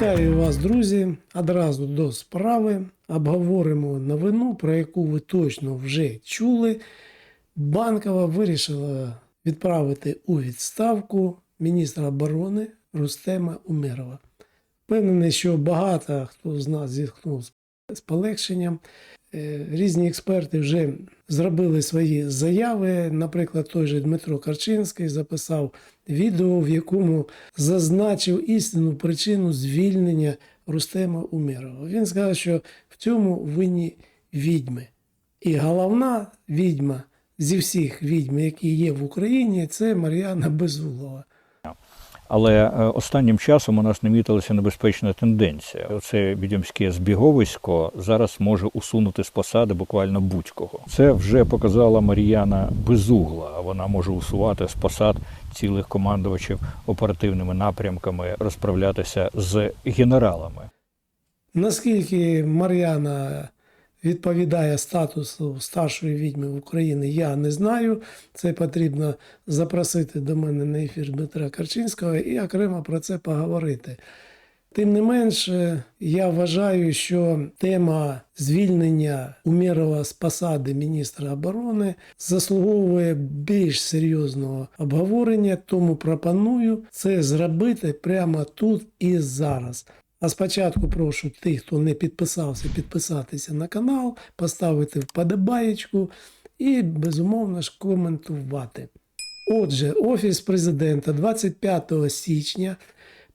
Вітаю вас, друзі! Одразу до справи. Обговоримо новину, про яку ви точно вже чули. Банкова вирішила відправити у відставку міністра оборони Рустема Умерова. Впевнений, що багато хто з нас зіткнув з- з полегшенням. Е, Різні експерти вже зробили свої заяви. Наприклад, той же Дмитро Карчинський записав відео, в якому зазначив істинну причину звільнення Рустема Умерова. Він сказав, що в цьому винні відьми. І головна відьма зі всіх відьм, які є в Україні, це Мар'яна Безулова. Але е, останнім часом у нас намітилася небезпечна тенденція. Це відьомське збіговисько зараз може усунути з посади буквально будь-кого. Це вже показала Мар'яна Безугла. Вона може усувати з посад цілих командувачів оперативними напрямками, розправлятися з генералами. Наскільки Мар'яна відповідає статусу старшої відьми в Україні, я не знаю. Це потрібно запросити до мене на ефір Дмитра Карчинського і окремо про це поговорити. Тим не менше, я вважаю, що тема звільнення Умєрова з посади міністра оборони заслуговує більш серйозного обговорення, тому пропоную це зробити прямо тут і зараз. А спочатку прошу тих, хто не підписався, підписатися на канал, поставити вподобаєчку і, безумовно ж, коментувати. Отже, Офіс президента 25 січня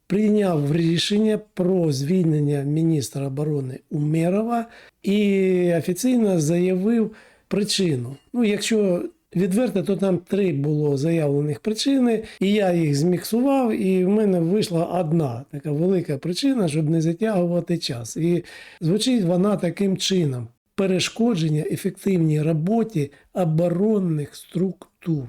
прийняв рішення про звільнення міністра оборони Умерова і офіційно заявив причину. Ну, якщо відверто, то там три було заявлених причини, і я їх зміксував, і в мене вийшла одна така велика причина, щоб не затягувати час. І звучить вона таким чином: перешкодження ефективній роботі оборонних структур.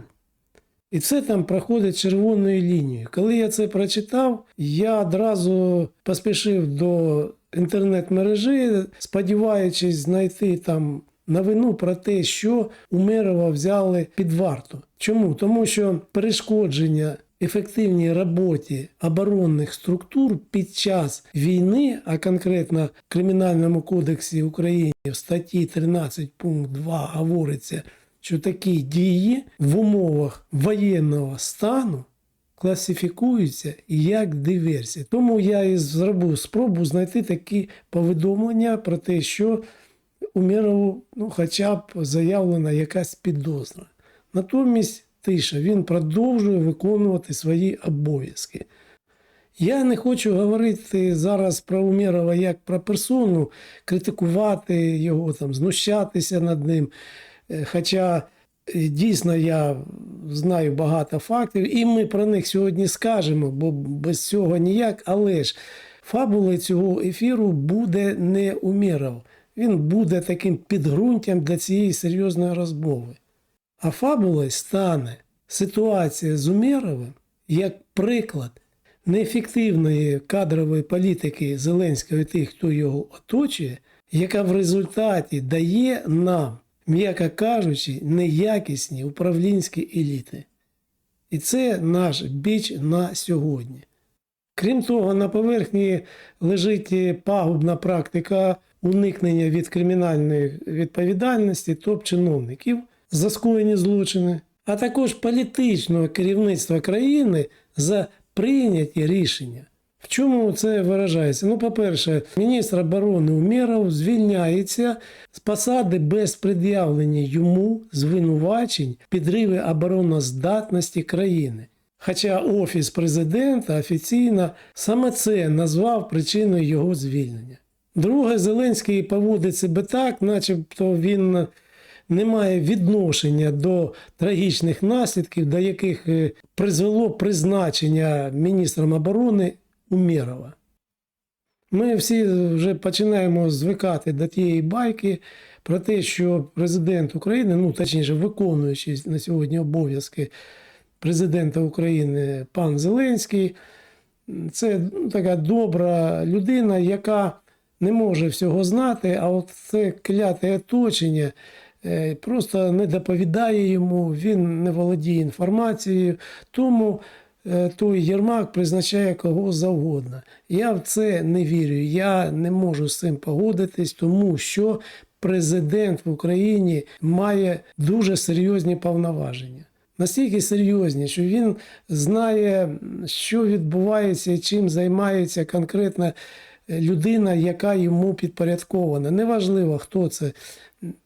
І це там проходить червоною лінією. Коли я це прочитав, я одразу поспішив до інтернет-мережі, сподіваючись знайти там новину про те, що Умерова взяли під варту. Чому? Тому що перешкодження ефективній роботі оборонних структур під час війни, а конкретно в Кримінальному кодексі України в статті 13 пункт 2 говориться, що такі дії в умовах воєнного стану класифікуються як диверсія. Тому я і зробив спробу знайти такі повідомлення про те, що Умєрову ну, хоча б заявлена якась підозра. Натомість тиша, він продовжує виконувати свої обов'язки. Я не хочу говорити зараз про Умєрова як про персону, критикувати його, там, знущатися над ним. Е, Хоча е, дійсно я знаю багато фактів, і ми про них сьогодні скажемо, бо без цього ніяк. Але ж фабулою цього ефіру буде не Умєров. Він буде таким підґрунтям для цієї серйозної розмови. А фабулою стане ситуація з Умєровим як приклад неефективної кадрової політики Зеленського і тих, хто його оточує, яка в результаті дає нам, м'яко кажучи, неякісні управлінські еліти. І це наш біч на сьогодні. Крім того, на поверхні лежить пагубна практика уникнення від кримінальної відповідальності топ-чиновників за скоєні злочини, а також політичного керівництва країни за прийняті рішення. В чому це виражається? Ну, по-перше, міністр оборони Умєров звільняється з посади без пред'явлення йому звинувачень в підриві обороноздатності країни. Хоча Офіс президента офіційно саме це назвав причиною його звільнення. Друге, Зеленський поводить себе так, начебто він не має відношення до трагічних наслідків, до яких е, призвело призначення міністром оборони Умєрова. Ми всі вже починаємо звикати до тієї байки про те, що президент України, ну точніше, виконуючий на сьогодні обов'язки президента України пан Зеленський, це ну, така добра людина, яка не може всього знати, а от це кляте оточення е, просто не доповідає йому, він не володіє інформацією. Тому е, той Єрмак призначає кого завгодно. Я в це не вірю. Я не можу з цим погодитись, тому що президент в Україні має дуже серйозні повноваження. Настільки серйозні, що він знає, що відбувається і чим займається конкретна людина, яка йому підпорядкована. Неважливо, хто це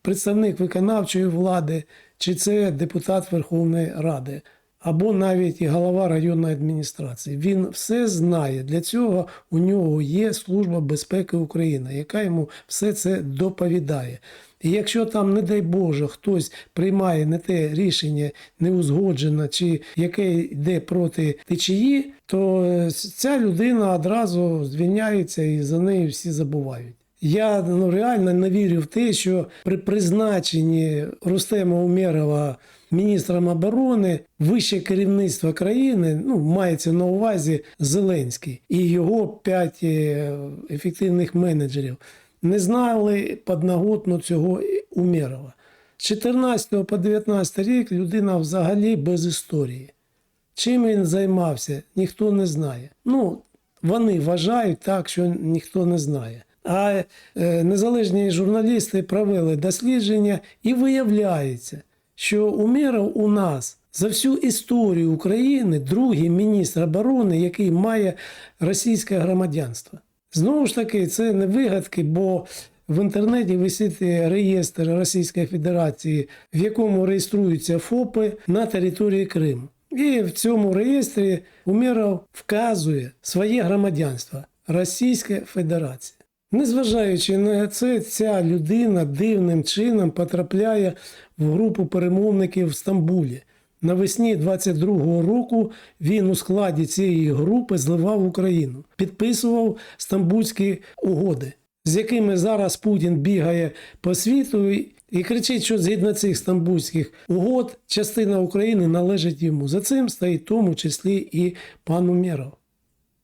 представник виконавчої влади, чи це депутат Верховної Ради, або навіть і голова районної адміністрації. Він все знає. Для цього у нього є Служба безпеки України, яка йому все це доповідає. І якщо там, не дай Боже, хтось приймає не те рішення неузгоджене, чи яке йде проти течії, то е, ця людина одразу звільняється і за нею всі забувають. Я ну, реально не вірю в те, що при призначенні Рустема Умєрова міністром оборони вище керівництво країни, ну мається на увазі Зеленський і його п'ять е, ефективних менеджерів, не знали подноготно цього Умєрова. З 14 по 19 рік людина взагалі без історії. Чим він займався, ніхто не знає. Ну, вони вважають так, що ніхто не знає. А е, незалежні журналісти провели дослідження і виявляється, що Умєров у нас за всю історію України другий міністр оборони, який має російське громадянство. Знову ж таки, це не вигадки, бо в інтернеті висить реєстр Російської Федерації, в якому реєструються ФОПи на території Криму. І в цьому реєстрі Умєров вказує своє громадянство Російська Федерація. Незважаючи на це, ця людина дивним чином потрапляє в групу перемовників в Стамбулі. Навесні 22-го року він у складі цієї групи зливав Україну, підписував стамбульські угоди, з якими зараз Путін бігає по світу і- кричить, що згідно цих стамбульських угод частина України належить йому. За цим стоїть в тому числі і пан Умєров.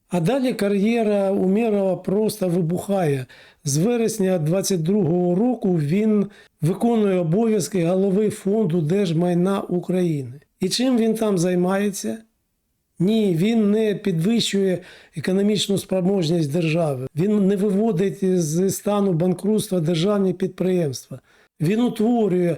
А далі кар'єра Умєрова просто вибухає. З вересня 22-го року він виконує обов'язки голови фонду держмайна України. І чим він там займається? Ні, він не підвищує економічну спроможність держави. Він не виводить з стану банкрутства державні підприємства. Він утворює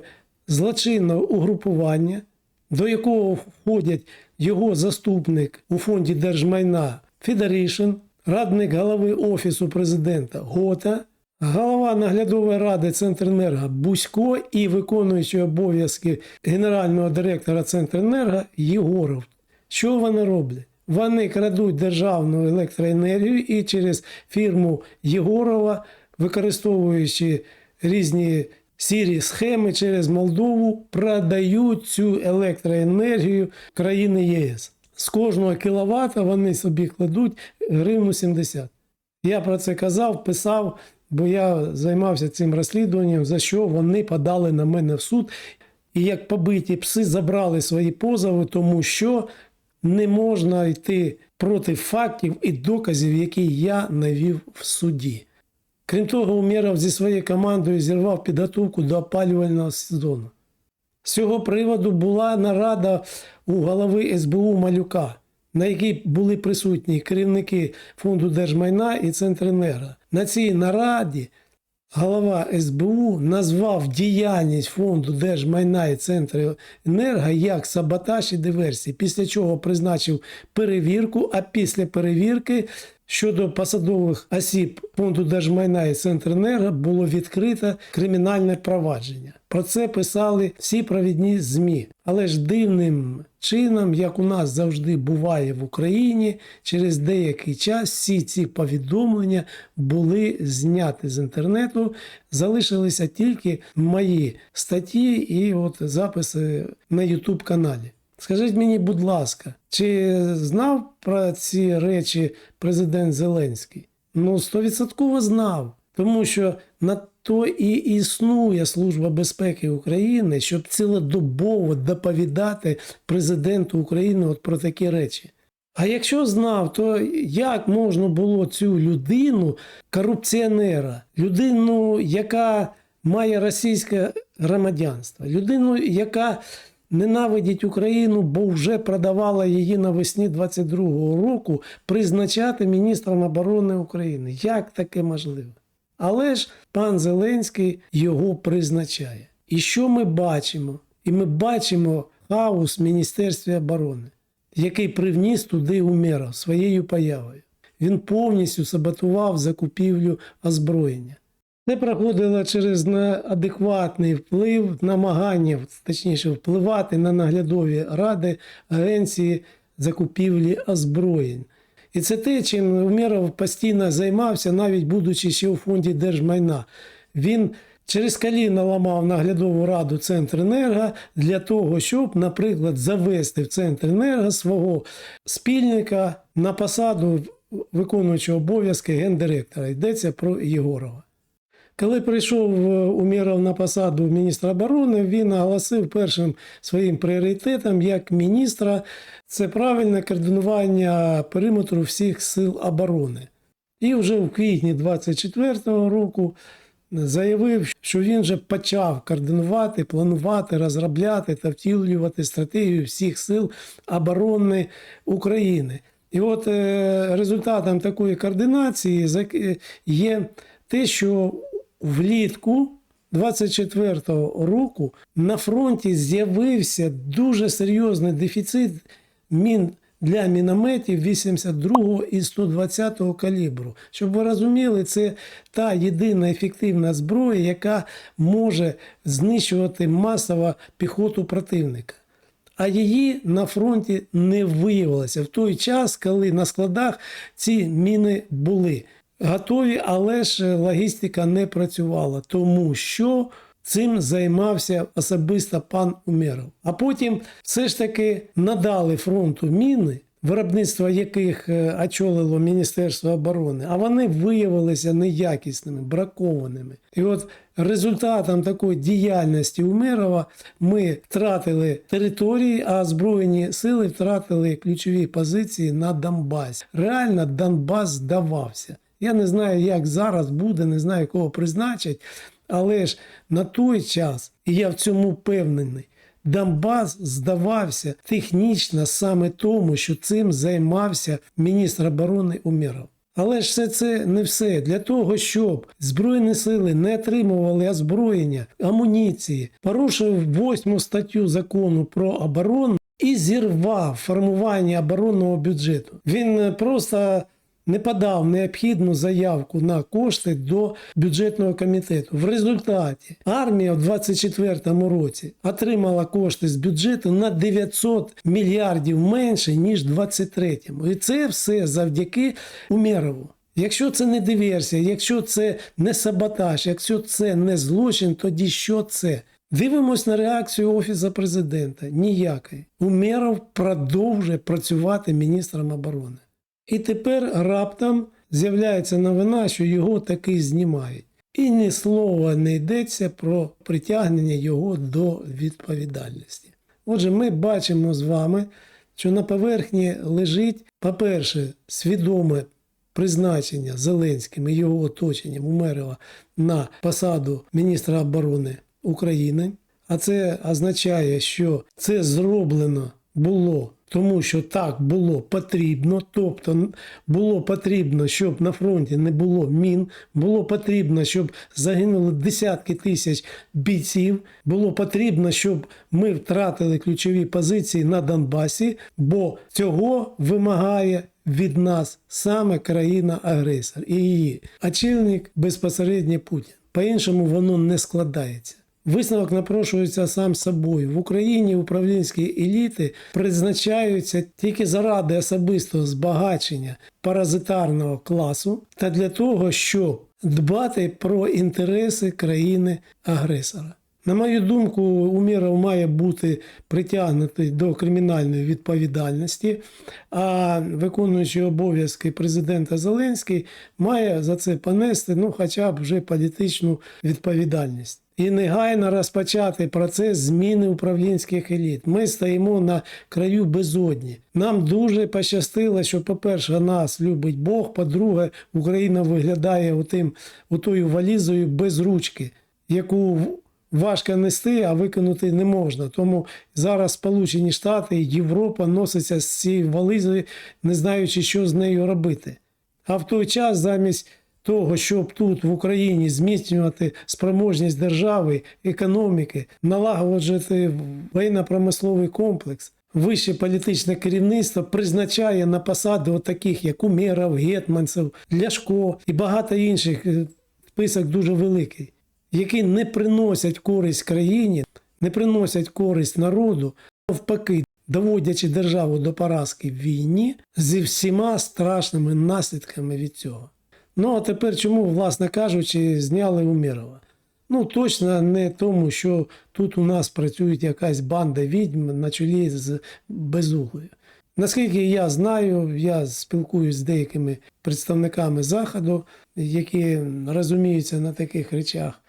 злочинне угрупування, до якого входять його заступник у фонді держмайна Федоришин, радник голови Офісу президента Гота, голова наглядової ради Центренерго Бусько і виконуючий обов'язки генерального директора Центренерго Єгоров. Що вони роблять? Вони крадуть державну електроенергію і через фірму Єгорова, використовуючи різні сірі схеми через Молдову, продають цю електроенергію країни ЄС. З кожного кіловата вони собі кладуть гривну 70. Я про це казав, писав, бо я займався цим розслідуванням, за що вони подали на мене в суд. І як побиті пси забрали свої позови, тому що не можна йти проти фактів і доказів, які я навів в суді. Крім того, Умєров зі своєю командою зірвав підготовку до опалювального сезону. З цього приводу була нарада у голови СБУ Малюка, на якій були присутні керівники фонду держмайна і Центренерго. На цій нараді голова СБУ назвав діяльність фонду держмайна і Центренерго як саботаж і диверсії, після чого призначив перевірку, а після перевірки щодо посадових осіб фонду держмайна і Центренерго було відкрито кримінальне провадження. Про це писали всі провідні ЗМІ. Але ж дивним чином, як у нас завжди буває в Україні, через деякий час всі ці повідомлення були зняті з інтернету, залишилися тільки мої статті і от записи на YouTube каналі. Скажіть мені, будь ласка, чи знав про ці речі президент Зеленський? Ну, стовідсотково знав, тому що на то і існує Служба безпеки України, щоб цілодобово доповідати президенту України от про такі речі. А якщо знав, то як можна було цю людину, корупціонера, людину, яка має російське громадянство, людину, яка ненавидіть Україну, бо вже продавала її навесні 22-го року призначати міністром оборони України. Як таке можливо? Але ж пан Зеленський його призначає. І що ми бачимо? І ми бачимо хаос в Міністерстві оборони, який привніс туди Умеров своєю появою. Він повністю саботував закупівлю озброєння. Це проходило через неадекватний вплив, намагання, точніше, впливати на наглядові ради агенції закупівлі озброєнь. І це те, чим Умєров постійно займався, навіть будучи ще у фонді держмайна. Він через коліно ламав наглядову раду Центренерго для того, щоб, наприклад, завести в Центренерго свого спільника на посаду виконуючого обов'язки гендиректора. Йдеться про Єгорова. Коли прийшов е, Умєров на посаду міністра оборони, він оголосив першим своїм пріоритетом як міністра це правильне координування периметру всіх сил оборони. І вже в квітні 24-го року заявив, що він вже почав координувати, планувати, розробляти та втілювати стратегію всіх сил оборони України. І от е, результатом такої координації є те, що влітку 24-го року на фронті з'явився дуже серйозний дефіцит мін для мінометів 82 і 120 калібру. Щоб ви розуміли, це та єдина ефективна зброя, яка може знищувати масово піхоту противника. А її на фронті не виявилося в той час, коли на складах ці міни були готові, але ж логістика не працювала, тому що цим займався особисто пан Умєров. А потім все ж таки надали фронту міни, виробництво яких е, очолило Міністерство оборони, а вони виявилися неякісними, бракованими. І от результатом такої діяльності Умерова ми втратили території, а Збройні сили втратили ключові позиції на Донбасі. Реально Донбас здавався. Я не знаю, як зараз буде, не знаю, кого призначать, але ж на той час, і я в цьому впевнений, Донбас здавався технічно саме тому, що цим займався міністр оборони Умєров. Але ж все це не все. Для того, щоб Збройні сили не отримували озброєння, амуніції, порушив восьму статтю закону про оборону і зірвав формування оборонного бюджету. Він просто не подав необхідну заявку на кошти до бюджетного комітету. В результаті армія в 24-му році отримала кошти з бюджету на 900 мільярдів менше ніж в 23-му. І це все завдяки Умєрову. Якщо це не диверсія, якщо це не саботаж, якщо це не злочин, тоді що це? Дивимось на реакцію Офісу президента. Ніякої. Умєров продовжує працювати міністром оборони. І тепер раптом з'являється новина, що його таки знімають. І ні слова не йдеться про притягнення його до відповідальності. Отже, ми бачимо з вами, що на поверхні лежить, по-перше, свідоме призначення Зеленським і його оточенням Умерова на посаду міністра оборони України. А це означає, що це зроблено було тому, що так було потрібно. Тобто було потрібно, щоб на фронті не було мін, було потрібно, щоб загинули десятки тисяч бійців. Було потрібно, щоб ми втратили ключові позиції на Донбасі, бо цього вимагає від нас саме країна-агресор і її очільник безпосередньо Путін. По-іншому воно не складається. Висновок напрошується сам собою. В Україні управлінські еліти призначаються тільки заради особистого збагачення паразитарного класу та для того, щоб дбати про інтереси країни-агресора. На мою думку, Умєров має бути притягнутий до кримінальної відповідальності, а виконуючий обов'язки президента Зеленський має за це понести ну, хоча б вже політичну відповідальність. І негайно розпочати процес зміни управлінських еліт. Ми стоїмо на краю безодні. Нам дуже пощастило, що, по-перше, нас любить Бог. По-друге, Україна виглядає отим, отою валізою без ручки, яку важко нести, а виконати не можна. Тому зараз Сполучені Штати і Європа носяться з цією вализою, не знаючи, що з нею робити. А в той час замість того, щоб тут в Україні зміцнювати спроможність держави, економіки, налагоджувати воєнно-промисловий комплекс, вище політичне керівництво призначає на посади таких, як Умєров, Гетманцев, Ляшко і багато інших. е, Список дуже великий, які не приносять користь країні, не приносять користь народу, навпаки, доводячи державу до поразки в війні зі всіма страшними наслідками від цього. Ну а тепер чому, власне кажучи, зняли Умірова? Ну, точно не тому, що тут у нас працює якась банда відьм на чолі з безуглою. Наскільки я знаю, я спілкуюсь з деякими представниками Заходу, які розуміються на таких речах.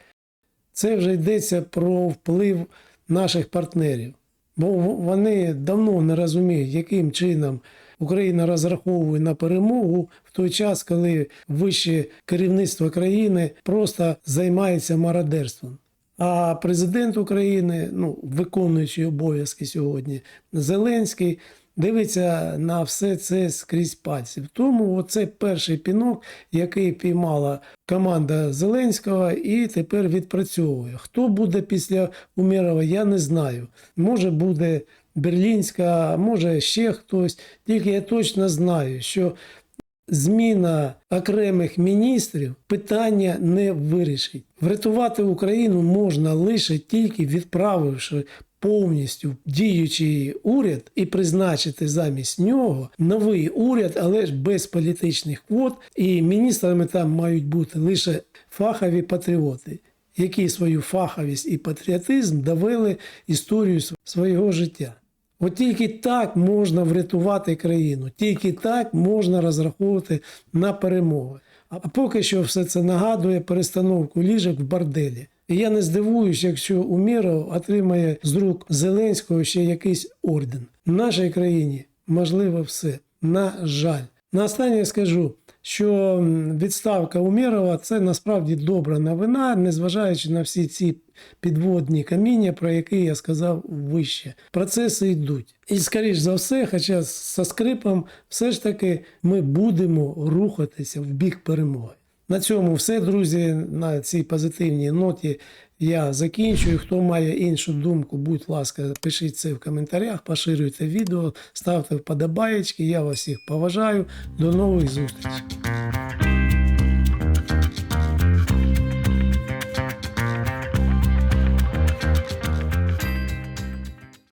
Це вже йдеться про вплив наших партнерів. Бо вони давно не розуміють, яким чином Україна розраховує на перемогу в той час, коли вище керівництво країни просто займається мародерством. А президент України, ну, виконуючий обов'язки сьогодні, Зеленський, дивиться на все це скрізь пальців. Тому оце перший пінок, який піймала команда Зеленського, і тепер відпрацьовує. Хто буде після Умєрова, я не знаю. Може буде Берлінська, може ще хтось. Тільки я точно знаю, що зміна окремих міністрів питання не вирішить. Врятувати Україну можна лише тільки відправивши повністю діючий уряд і призначити замість нього новий уряд, але ж без політичних квот. І міністрами там мають бути лише фахові патріоти, які свою фаховість і патріотизм довели історію свого життя. От тільки так можна врятувати країну, тільки так можна розраховувати на перемоги. А поки що все це нагадує перестановку ліжок в борделі. І я не здивуюсь, якщо Умєров отримає з рук Зеленського ще якийсь орден. В нашій країні можливо все. На жаль. На останнє скажу, що відставка Умєрова це насправді добра новина, незважаючи на всі ці підводні каміння, про які я сказав вище. Процеси йдуть. І, скоріш за все, хоча со скрипом, все ж таки ми будемо рухатися в бік перемоги. На цьому все, друзі. На цій позитивній ноті я закінчую. Хто має іншу думку, будь ласка, пишіть це в коментарях, поширюйте відео, ставте вподобаєчки. Я вас всіх поважаю. До нових зустрічей.